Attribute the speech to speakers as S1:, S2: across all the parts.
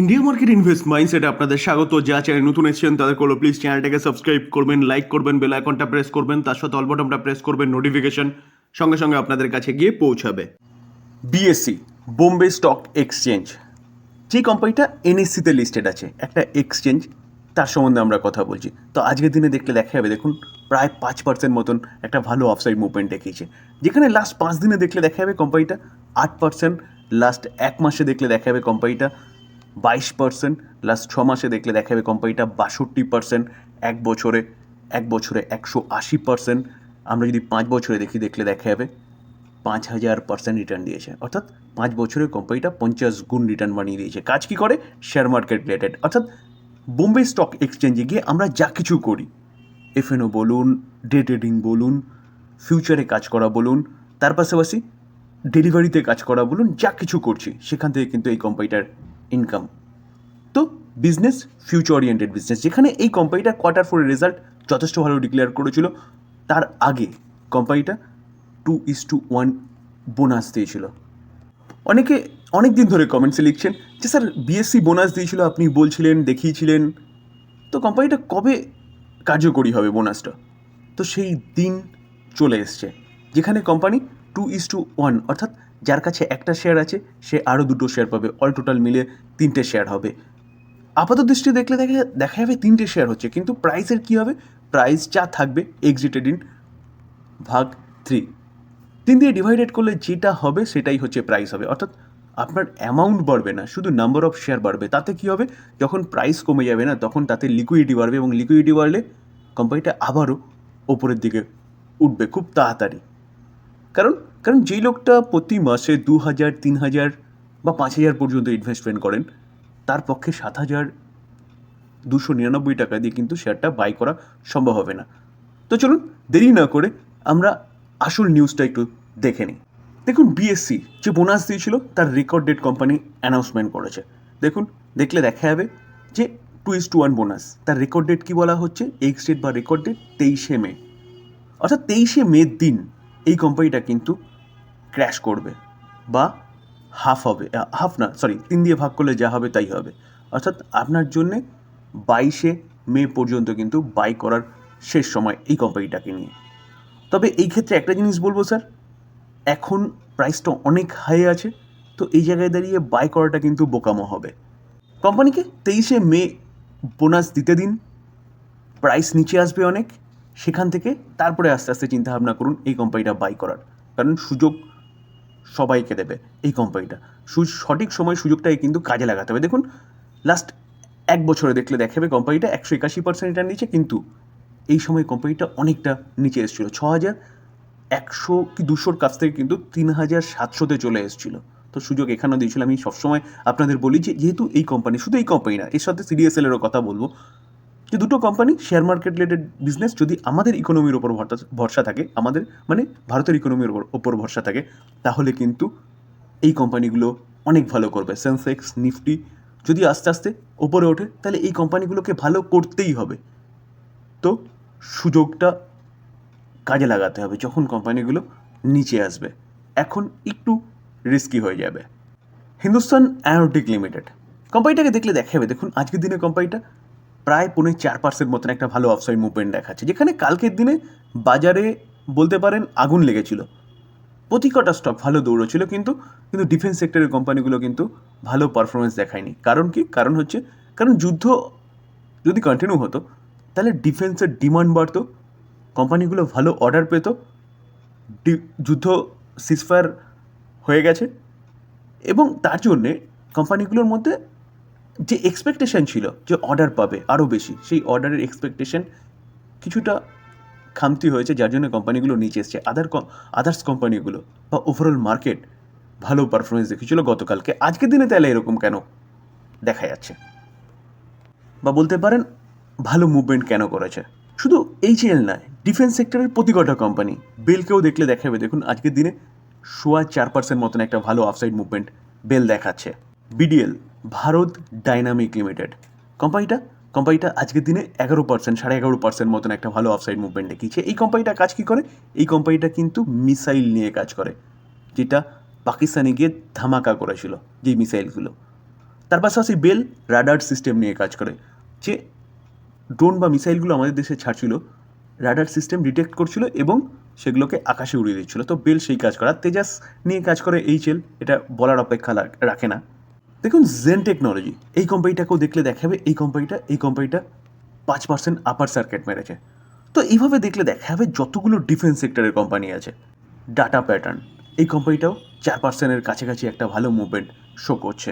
S1: India market invest মাইন্ডসেটে আপনাদের স্বাগত। যা চ্যানেল নতুন এসেছেন, তাদের করল প্লিজ চ্যানেলটাকে সাবস্ক্রাইব করবেন লাইক করবেন বেল আইকনটা প্রেস করবেন, তার সাথে অল বটনটা প্রেস করবেন নোটিফিকেশন সঙ্গে সঙ্গে আপনাদের কাছে গিয়ে পৌঁছাবে। বিএসসি বোম্বে স্টক এক্সচেঞ্জ যে কোম্পানিটা এনএসসিতে লিস্টেড আছে, একটা এক্সচেঞ্জ তার সম্বন্ধে আমরা কথা বলছি। তো আজকের দিনে দেখলে দেখা যাবে, দেখুন, প্রায় পাঁচ পার্সেন্ট মতন একটা ভালো অফসাইড মুভমেন্ট দেখিয়েছে। যেখানে লাস্ট পাঁচ দিনে দেখলে দেখা যাবে কোম্পানিটা আট পার্সেন্ট লাস্ট এক মাসে দেখলে দেখা যাবে কোম্পানিটা বাইশ পার্সেন্ট লাস্ট ছ মাসে দেখলে দেখা যাবে কোম্পানিটা বাষট্টি পার্সেন্ট এক বছরে এক বছরে একশো আশি পার্সেন্ট আমরা যদি পাঁচ বছরে দেখি, দেখলে দেখা যাবে পাঁচ হাজার পার্সেন্ট রিটার্ন দিয়েছে। অর্থাৎ পাঁচ বছরে কোম্পানিটা পঞ্চাশ গুণ রিটার্ন বানিয়ে দিয়েছে। কাজ কি করে? শেয়ার মার্কেট রিলেটেড অর্থাৎ বোম্বে স্টক এক্সচেঞ্জে গিয়ে আমরা যা কিছু করি এফএনও বলুন ডে ট্রেডিং বলুন ফিউচারে কাজ করা বলুন, তার পাশাপাশি ডেলিভারিতে কাজ করা বলুন, যা কিছু করছি, সেখান থেকে কিন্তু এই কোম্পানিটার ইনকাম তো বিজনেস ফিউচার ওরিয়েন্টেড বিজনেস যেখানে এই কোম্পানিটা কোয়ার্টার ফোরের রেজাল্ট যথেষ্ট ভালো ডিক্লেয়ার করেছিল। তার আগে কোম্পানিটা two is to one bonus দিয়েছিল। অনেকে অনেক দিন ধরে কমেন্টসে লিখছেন যে, স্যার বিএসসি বোনাস দিয়েছিল, আপনি বলছিলেন, দেখিয়েছিলেন। তো কোম্পানিটা কবে কার্যকরী হবে বোনাসটা তো সেই দিন চলে এসছে, যেখানে company two is to one অর্থাৎ যার কাছে একটা শেয়ার আছে, সে আরও দুটো শেয়ার পাবে। অল টোটাল মিলে তিনটে শেয়ার হবে। আপাত দৃষ্টি দেখলে দেখা দেখা যাবে তিনটে শেয়ার হচ্ছে, কিন্তু প্রাইসের কী হবে? প্রাইস যা থাকবে এক্সিটেড ইন ভাগ থ্রি তিন দিয়ে ডিভাইডেড করলে যেটা হবে, সেটাই হচ্ছে প্রাইস হবে। অর্থাৎ আপনার অ্যামাউন্ট বাড়বে না, শুধু নাম্বার অফ শেয়ার বাড়বে। তাতে কী হবে? যখন প্রাইস কমে যাবে না, তখন তাতে লিকুইডিটি বাড়বে এবং লিকুইডিটি বাড়লে কোম্পানিটা আবারও ওপরের দিকে উঠবে, খুব তাড়াতাড়ি। কারণ কারণ যেই লোকটা প্রতি মাসে দু হাজার তিন হাজার বা পাঁচ হাজার পর্যন্ত ইনভেস্টমেন্ট করেন, তার পক্ষে সাত হাজার দুশো নিরানব্বই টাকা দিয়ে কিন্তু শেয়ারটা বাই করা সম্ভব হবে না। তো চলুন, দেরি না করে আমরা আসল নিউজটা একটু দেখে নিই। দেখুন বিএসসি যে বোনাস দিয়েছিল, তার রেকর্ড ডেট কোম্পানি অ্যানাউন্সমেন্ট করেছে। দেখুন, দেখলে দেখা যাবে যে two is to one bonus তার রেকর্ড ডেট কী বলা হচ্ছে? এক্স ডেট বা রেকর্ড ডেট তেইশে মে। অর্থাৎ তেইশে মের দিন এই কোম্পানিটা কিন্তু ক্র্যাশ করবে বা হাফ হবে হাফ না সরি তিন দিয়ে ভাগ করলে যা হবে তাই হবে। অর্থাৎ আপনার জন্যে বাইশে মে পর্যন্ত কিন্তু বাই করার শেষ সময় এই কোম্পানিটাকে নিয়ে। তবে এই ক্ষেত্রে একটা জিনিস বলব স্যার এখন প্রাইসটা অনেক হাই আছে, তো এই জায়গায় দাঁড়িয়ে বাই করাটা কিন্তু বোকামো হবে। কোম্পানিকে তেইশে মে বোনাস দিতে দিন প্রাইস নিচে আসবে অনেক সেখান থেকে তারপরে আস্তে আস্তে চিন্তা ভাবনা করুন এই কোম্পানিটা বাই করার। কারণ সুযোগ সবাইকে দেবে এই কোম্পানিটা সু- সঠিক সময় সুযোগটাকে কিন্তু কাজে লাগাতে হবে। দেখুন লাস্ট এক বছরে দেখলে দেখাবে কোম্পানিটা একশো একাশি পার্সেন্ট রিটার্ন নিচ্ছে কিন্তু এই সময় কোম্পানিটা অনেকটা নিচে এসেছিল। ছ হাজার একশো কি দুশোর কাছ থেকে কিন্তু তিন হাজার সাতশোতে চলে এসেছিল। তো সুযোগ এখানেও দিয়েছিল। আমি সবসময় আপনাদের বলি যে, যেহেতু এই কোম্পানি শুধু এই কোম্পানি না, এর সাথে সিডিএসএলেরও কথা বলব। যে দুটো company share market related business যদি আমাদের ইকোনমির ওপর ভরসা- থাকে, আমাদের মানে ভারতের ইকোনমির ওপর- ওপর ভরসা থাকে, তাহলে কিন্তু এই কোম্পানিগুলো অনেক ভালো করবে। সেন্সেক্স নিফটি যদি আস্তে আস্তে ওপরে ওঠে, তাহলে এই কোম্পানিগুলোকে ভালো করতেই হবে। তো সুযোগটা কাজে লাগাতে হবে যখন কোম্পানিগুলো নিচে আসবে। এখন একটু রিস্কি হয়ে যাবে। হিন্দুস্তান অ্যারোটিক লিমিটেড কোম্পানিটাকে দেখলে দেখা যাবে দেখুন, আজকের দিনে কোম্পানিটা প্রায় পৌনে চার পার্সেন্ট মতন একটা ভালো অফসাইড মুভমেন্ট দেখাচ্ছে, যেখানে কালকের দিনে বাজারে বলতে পারেন আগুন লেগেছিল। প্রতি কটা স্টক ভালো দৌড়ছিল কিন্তু কিন্তু ডিফেন্স সেক্টরের কোম্পানিগুলো কিন্তু ভালো পারফরমেন্স দেখায়নি। কারণ কি? কারণ হচ্ছে, কারণ যুদ্ধ যদি কন্টিনিউ হতো, তাহলে ডিফেন্সের ডিমান্ড বাড়তো কোম্পানিগুলো ভালো অর্ডার পেত যুদ্ধ সিসফায়ার হয়ে গেছে, এবং তার জন্যে কোম্পানিগুলোর মধ্যে যে এক্সপেকটেশন ছিল যে অর্ডার পাবে আরও বেশি, সেই অর্ডারের এক্সপেকটেশন কিছুটা খামতি হয়েছে, যার জন্য কোম্পানিগুলো নিচে এসছে। আদার আদার্স কোম্পানিগুলো বা ওভারঅল মার্কেট ভালো পারফরমেন্স দেখেছিল গতকালকে। আজকের দিনে তাহলে এরকম কেন দেখা যাচ্ছে? বা বলতে পারেন, ভালো মুভমেন্ট কেন করেছে? শুধু এইচএল নয় ডিফেন্স সেক্টরের প্রতি কটা কোম্পানি বেলকেও দেখলে দেখাবে, দেখুন আজকের দিনে সোয়া চার পার্সেন্ট মতন একটা ভালো অফসাইড মুভমেন্ট বেল দেখাচ্ছে। বিডিএল ভারত ডাইনামিক লিমিটেড কোম্পানিটা কোম্পানিটা আজকের দিনে এগারো পার্সেন্ট সাড়ে এগারো পার্সেন্ট মতন একটা ভালো অফসাইড মুভমেন্ট দেখিয়েছে। এই কোম্পানিটা কাজ কী করে? এই কোম্পানিটা কিন্তু মিসাইল নিয়ে কাজ করে, যেটা পাকিস্তানে গিয়ে ধামাকা করেছিল, যেই মিসাইলগুলো তার পাশাপাশি বেল রাডার সিস্টেম নিয়ে কাজ করে, যে ড্রোন বা মিসাইলগুলো আমাদের দেশে ছাড়ছিল, রাডার সিস্টেম ডিটেক্ট করছিল এবং সেগুলোকে আকাশে উড়িয়ে দিচ্ছিল। তো বেল সেই কাজ করে। তেজাস নিয়ে কাজ করে এইচএল এটা বলার অপেক্ষা রাখে না। দেখুন জেন টেকনোলজি এই কোম্পানিটাকেও দেখলে দেখাবে, এই কোম্পানিটা এই কোম্পানিটা পাঁচ পার্সেন্ট আপার সার্কিট মেরেছে। তো এইভাবে দেখলে দেখা যাবে যতগুলো ডিফেন্স সেক্টরের কোম্পানি আছে। ডাটা প্যাটার্ন এই কোম্পানিটাও চার পার্সেন্টের কাছাকাছি একটা ভালো মুভমেন্ট শো করছে।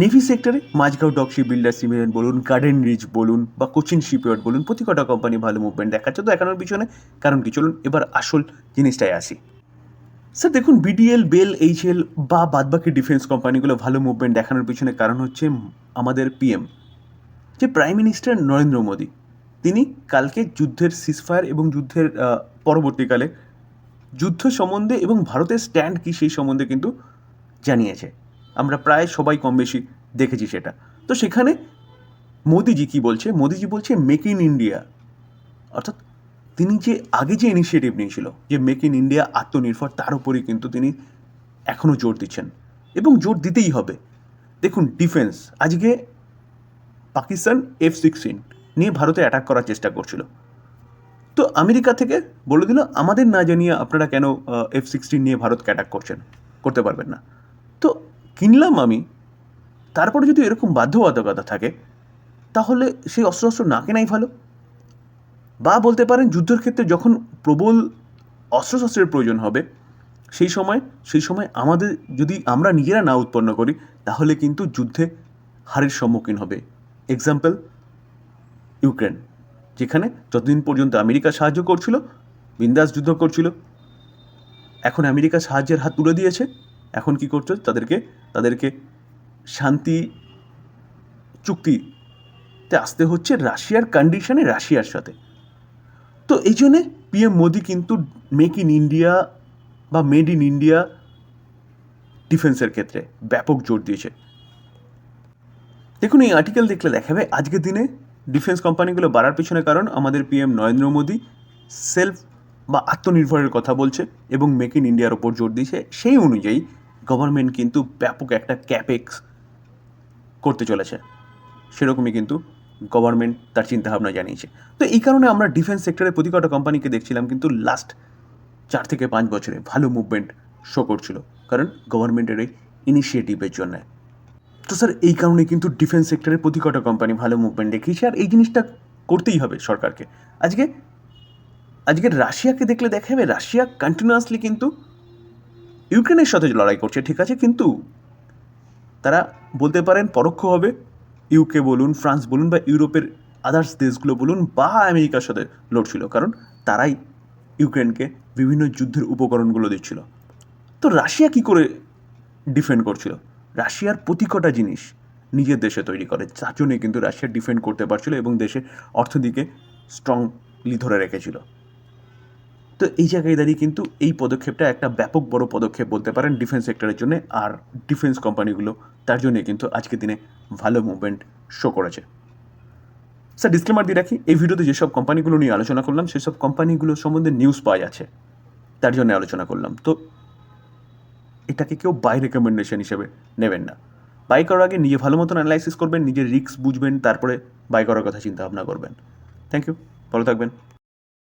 S1: নেভি সেক্টরে মাঝগাঁও ডক শিপ বিল্ডার সিমেন্ট বলুন গার্ডেন রিচ বলুন, বা কোচিন শিপইয়ার্ড বলুন, প্রতি কটা কোম্পানি ভালো মুভমেন্ট দেখাচ্ছে। তো দেখানোর পিছনে, কারণ কি? চলুন, এবার আসল জিনিসটাই আসি। স্যার, দেখুন বিডিএল বেল এইচএল বা বাদবাকি ডিফেন্স কোম্পানিগুলো ভালো মুভমেন্ট দেখানোর পিছনে কারণ হচ্ছে আমাদের পিএম যে প্রাইম মিনিস্টার নরেন্দ্র মোদী। তিনি কালকে যুদ্ধের সিসফায়ার এবং যুদ্ধের পরবর্তীকালে যুদ্ধ সম্বন্ধে এবং ভারতের স্ট্যান্ড কী সেই সম্বন্ধে কিন্তু জানিয়েছে। আমরা প্রায় সবাই কম বেশি দেখেছি সেটা। তো সেখানে মোদিজি কী বলছে? মোদিজি বলছে মেক ইন ইন্ডিয়া অর্থাৎ তিনি যে আগে যে ইনিশিয়েটিভ নিয়েছিল, যে মেক ইন ইন্ডিয়া আত্মনির্ভর, তার উপরেই কিন্তু তিনি এখনও জোর দিচ্ছেন। এবং জোর দিতেই হবে। দেখুন ডিফেন্স আজকে পাকিস্তান এফ সিক্সটিন নিয়ে ভারতে অ্যাটাক করার চেষ্টা করছিল। তো আমেরিকা থেকে বলে দিল, আমাদের না জানিয়ে আপনারা কেন এফ সিক্সটিন নিয়ে ভারতকে অ্যাটাক করছেন? করতে পারবেন না। তো কিনলাম আমি, তারপরে যদি এরকম বাধ্যবাধকতা থাকে, তাহলে সেই অস্ত্র অস্ত্র না কেনাই ভালো। বা বলতে পারেন যুদ্ধের ক্ষেত্রে যখন প্রবল অস্ত্রশস্ত্রের প্রয়োজন হবে, সেই সময় সেই সময় আমাদের যদি আমরা নিজেরা না উৎপন্ন করি, তাহলে কিন্তু যুদ্ধে হারের সম্মুখীন হবে। এক্সাম্পল ইউক্রেন যেখানে যতদিন পর্যন্ত আমেরিকা সাহায্য করছিল, বিন্দাস যুদ্ধ করছিল। এখন আমেরিকা সাহায্যের হাত তুলে দিয়েছে। এখন কি করছে? তাদেরকে তাদেরকে শান্তি চুক্তিতে আসতে হচ্ছে রাশিয়ার কন্ডিশনে রাশিয়ার সাথে। তো এই জন্যে পিএম মোদি কিন্তু মেক ইন ইন্ডিয়া বা মেড ইন ইন্ডিয়া ডিফেন্সের ক্ষেত্রে ব্যাপক জোর দিয়েছে। দেখুন, এই আর্টিকেল দেখলে দেখাবে, আজকের দিনে ডিফেন্স কোম্পানিগুলো বাড়ার পিছনে কারণ আমাদের পিএম নরেন্দ্র মোদী সেলফ বা আত্মনির্ভরের কথা বলছে এবং মেক ইন ইন্ডিয়ার ওপর জোর দিয়েছে। সেই অনুযায়ী গভর্নমেন্ট কিন্তু ব্যাপক একটা ক্যাপেক্স করতে চলেছে। সেরকমই কিন্তু গভর্নমেন্ট তার চিন্তাভাবনা জানিয়েছে। তো এই কারণে আমরা ডিফেন্স সেক্টরের প্রতি কটা কোম্পানিকে দেখছিলাম, কিন্তু লাস্ট চার থেকে পাঁচ বছরে ভালো মুভমেন্ট শো করছিল। কারণ গভর্নমেন্টের এই ইনিশিয়েটিভের জন্য। তো স্যার এই কারণে কিন্তু ডিফেন্স সেক্টরের প্রতি কটা কোম্পানি ভালো মুভমেন্ট দেখিয়েছে। আর এই জিনিসটা করতেই হবে সরকারকে। আজকে আজকে রাশিয়াকে দেখলে দেখা যাবে, রাশিয়া কন্টিনিউয়াসলি কিন্তু ইউক্রেনের সাথে লড়াই করছে, ঠিক আছে? কিন্তু তারা বলতে পারেন পরোক্ষভাবে ইউকে বলুন ফ্রান্স বলুন বা ইউরোপের আদার্স দেশগুলো বলুন বা আমেরিকার সাথে লড়ছিল। কারণ তারাই ইউক্রেনকে বিভিন্ন যুদ্ধের উপকরণগুলো দিচ্ছিল। তো রাশিয়া কি করে ডিফেন্ড করছিল? রাশিয়ার প্রতি কটা জিনিস নিজের দেশে তৈরি করে। যার জন্যে কিন্তু রাশিয়া ডিফেন্ড করতে পারছিল এবং দেশের অর্থনীতিকে স্ট্রংলি ধরে রেখেছিল। তো এই জায়গায় দাঁড়িয়ে কিন্তু এই পদক্ষেপটা একটা ব্যাপক বড় পদক্ষেপ বলতে পারেন ডিফেন্স সেক্টরের জন্য আর ডিফেন্স কোম্পানিগুলো তার জন্যে কিন্তু আজকের দিনে ভালো মুভমেন্ট শো করেছে। স্যার ডিসক্লেমার দিয়ে রাখি, এই ভিডিওতে যেসব কোম্পানিগুলো নিয়ে আলোচনা করলাম, সেসব কোম্পানিগুলো সম্বন্ধে নিউজ পাওয়া যাচ্ছে, তার জন্য আলোচনা করলাম। তো এটাকে কেউ বাই রেকমেন্ডেশন হিসেবে নেবেন না। বাই করার আগে নিজে ভালো মতন অ্যানালাইসিস করবেন, নিজের রিস্ক বুঝবেন, তারপরে বাই করার কথা চিন্তা ভাবনা করবেন। থ্যাংক ইউ ভালো থাকবেন।